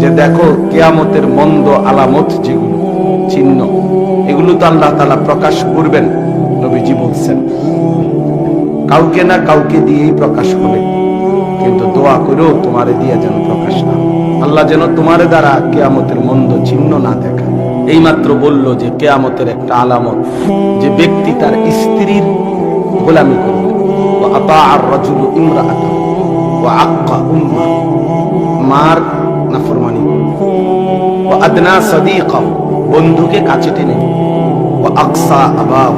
যে দেখো কেয়ামতের মন্দ আলামত যেগুলো, চিহ্ন, এগুলো তো আল্লাহ তালা প্রকাশ করবেন, নবীজি বলছেন। কাউকে না কাউকে দিয়েই প্রকাশ হবে। কিন্তু দোয়া করেও তোমারে দিয়ে যেন প্রকাশ না আল্লাহ যেন তোমারে দ্বারা কেয়ামতের মন্দ চিহ্ন না দেখা এইমাত্র বলল যে কেয়ামতের একটা আলামত, যে ব্যক্তি তার স্ত্রীর গোলামি করবে। মার নাফরমানি ও আদনা বন্ধুকে কাছে টেনে। ও আকসা আবাব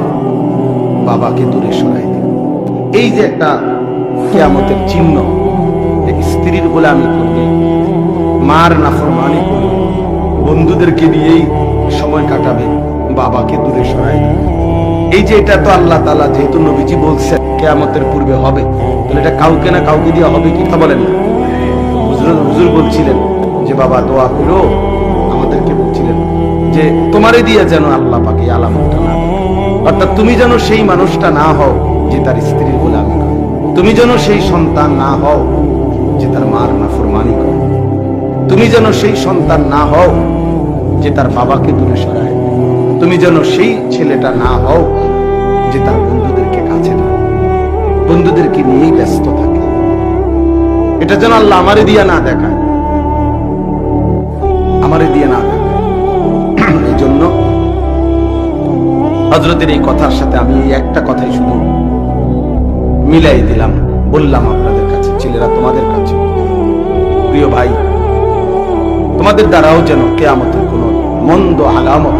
বাবাকে দূরে সরাই দিল। এই যে একটা কেয়ামতের চিহ্ন স্ত্রীর করবে, মার নাফরমানি করবে, বন্ধুদেরকে নিয়েই সময় কাটাবে, বাবাকে দূরে সরাই এই যে এটা তো আল্লাহ তালা যেহেতু নবীজি বলছে কেয়ামতের পূর্বে হবে, তাহলে এটা কাউকে না কাউকে দিয়ে হবে কি? বলেন না। হুজুর বলছিলেন যে বাবা দোয়া করো, আমাদেরকে বলছিলেন যে তোমারে দিয়ে যেন আল্লাহ পাকে আলামতটা না অর্থাৎ তুমি যেন সেই মানুষটা না হও যে তার স্ত্রীর গোলামি করে। তুমি যেন সেই সন্তান না হও যে তার মার না ফরমানি করে। তুমি যেন সেই সন্তান না হও যে তার বাবাকে দূরে সরায়। তুমি যেন সেই ছেলেটা না হও যে তার বন্ধুদেরকে কাছে না। বন্ধুদেরকে নিয়েই ব্যস্ত থাকে। এটা যেন আল্লাহ আমারে দিয়া না দেখায়। হজরতের এই কথার সাথে আমি এই একটা কথাই শুধু মিলাই দিলাম, বললাম আপনাদের কাছে, ছেলেরা তোমাদের কাছে। প্রিয় ভাই, তোমাদের দ্বারাও যেন কেয়ামতের কোনো মন্দ আলামত